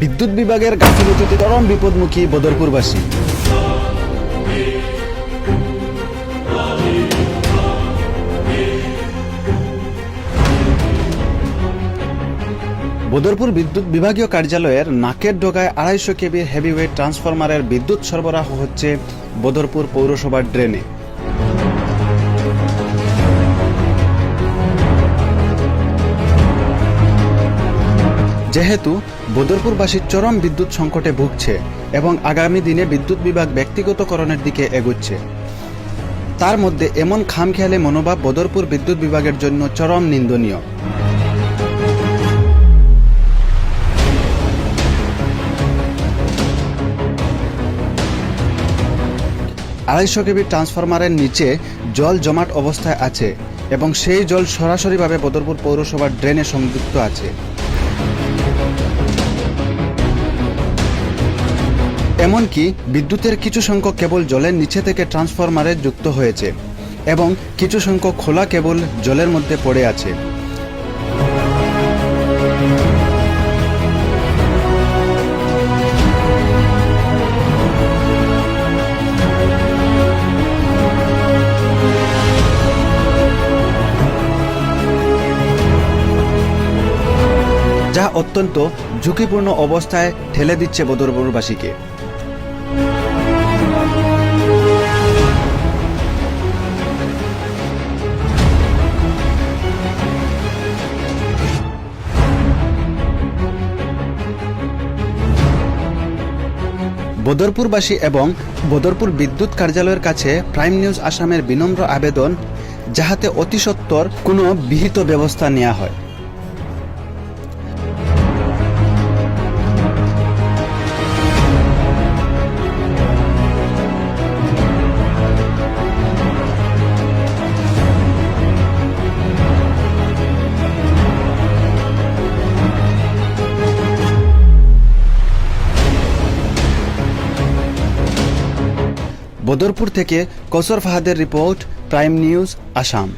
বিদ্যুৎ বিভাগের গাফিলতিতে চরম বিপদমুখী বদরপুরবাসী। বদরপুর বিদ্যুৎ বিভাগীয় কার্যালয়ের নাকের ডোগায় আড়াইশো কেবির হেভিওয়েট ট্রান্সফরমারের বিদ্যুৎ সরবরাহ হচ্ছে বদরপুর পৌরসভার ড্রেনে। যেহেতু বদরপুরবাসী চরম বিদ্যুৎ সংকটে ভুগছে এবং আগামী দিনে বিদ্যুৎ বিভাগ ব্যক্তিগতকরণের দিকে এগুচ্ছে। তার মধ্যে এমন খামখেয়ালে মনোভাব বদরপুর বিদ্যুৎ বিভাগের জন্য চরম নিন্দনীয়। আড়াইশো কেবি ট্রান্সফরমারের নিচে জল জমাট অবস্থায় আছে এবং সেই জল সরাসরিভাবে বদরপুর পৌরসভার ড্রেনে সংযুক্ত আছে। এমনকি বিদ্যুতের কিছু সংখ্যক কেবল জলের নিচে থেকে ট্রান্সফরমারে যুক্ত হয়েছে এবং কিছু সংখ্যক খোলা কেবল জলের মধ্যে পড়ে আছে। যা অত্যন্ত ঝুঁকিপূর্ণ অবস্থায় ঠেলে দিচ্ছে বদরপুরবাসীকে। বদরপুরবাসী এবং বদরপুর বিদ্যুৎ কার্যালয়ের কাছে প্রাইম নিউজ আসামের বিনম্র আবেদন, যাহাতে অতিসত্বর কোনো বিহিত ব্যবস্থা নেওয়া হয়। বদরপুর থেকে কসর ফাহাদের রিপোর্ট প্রাইম নিউজ আসাম।